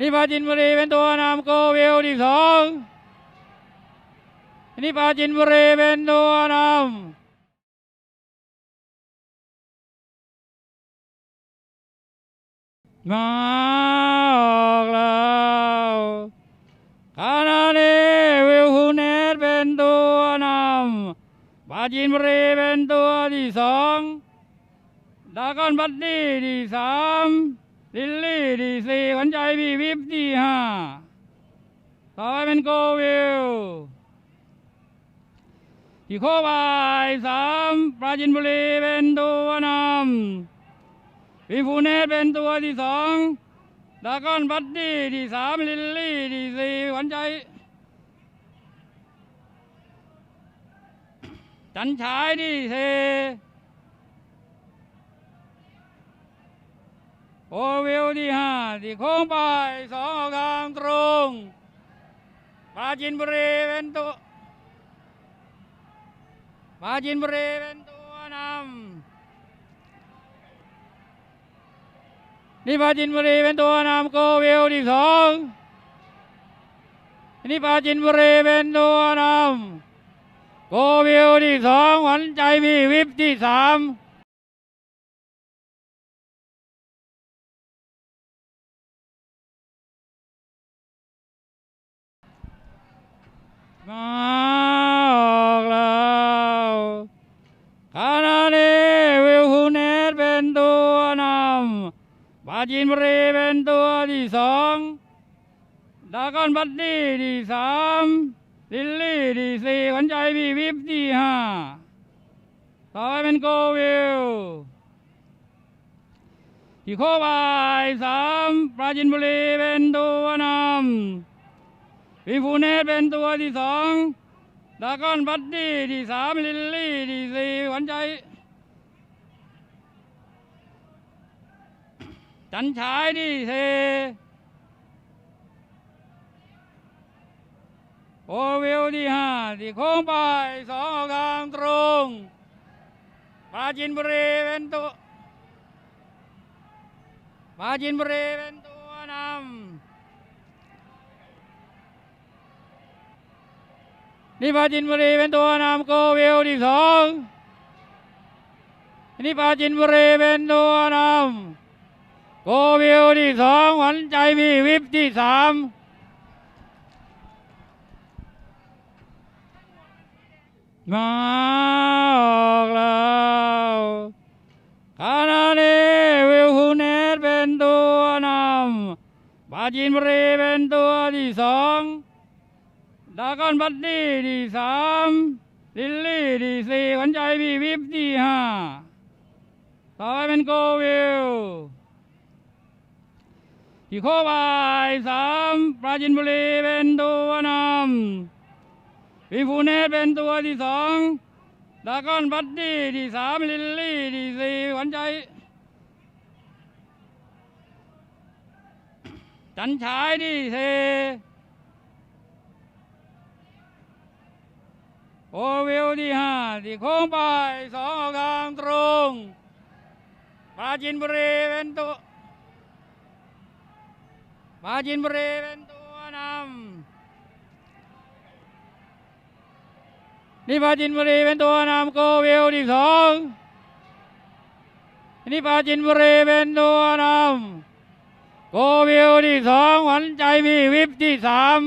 นี่ปาจินบุรีเป็นตัวนำโกวิลที่สองนี่ปาจินบุรีเป็นตัวนำมาออกแล้วขณะนี้วิลฮูเนตเป็นตัวนำปาจินบุรีเป็นตัวที่สองดากอนบัดดี้ที่สาม ลิลลี่ที่สี่ขวัญใจพี่วิบที่ห้าต่อไปเป็นโกวิลที่โคบายสามปราจินบุรีเป็นตัวนำวิฟูเนตเป็นตัวที่สองดากอนบัดดี้ที่สามลิลลี่ที่สี่ขวัญใจ จันฉายที่สี่ โอวิวที่ห้าที่โค้งไปสองออกทางตรงปาจินบุรีเป็นตัวปาจินบุรีเป็นตัวนำนี่ปาจินบุรีเป็นตัวนำโกวิวที่สองนี่ปาจินบุรีเป็นตัวนำโกวิวที่สองหวันใจพี่วิบที่สาม มาออกแล้วขณะนี้วิลฮูเนตเป็นตัวนำปาจินบุรีเป็นตัวที่สองดากอนบัดดี้ที่สามลิลลี่ที่สี่ขวัญใจพี่วิบที่ห้าต่อไปเป็นโกวิลที่โคบายสามปราจินบุรีเป็นตัวนำ วิฟูเนตเป็นตัวที่สองดากอนบัดดี้ที่สามลิลลี่ที่สี่ขวัญใจจันฉายที่สี่โอวิวที่ห้าที่โค้งไปสองออกทางตรงปราจินบุรีเป็นตัวปราจินบุรีเป็นตัวนำ นี่ปาจินบุรีเป็นตัวนำโกวิลที่สองนี่ปาจินบุรีเป็นตัวนำโกวิลที่สองหวันใจมีวิบที่สามมาออกแล้วขณะนี้วิลฮูเนตเป็นตัวนำปาจินบุรีเป็นตัวที่สอง ดากอนบัดดี้ที่สามลิลลี่ที่สี่ขวัญใจพี่วิบที่ห้าต่อไปเป็นโกวิลที่โคบายสามปราจินบุรีเป็นตัวนำวิฟูเนตเป็นตัวที่สองดากอนบัดดี้ที่สามลิลลี่ที่สี่ขวัญใจ จันฉายที่สี่ โอวิวที่ห้าที่โค้งไปสองออกทางตรงปาจินบุรีเป็นตัวปาจินบุรีเป็นตัวนำนี่ปาจินบุรีเป็นตัวนำโกวิวที่สองนี่ปาจินบุรีเป็นตัวนำโกวิวที่สองหวันใจพี่วิบที่สาม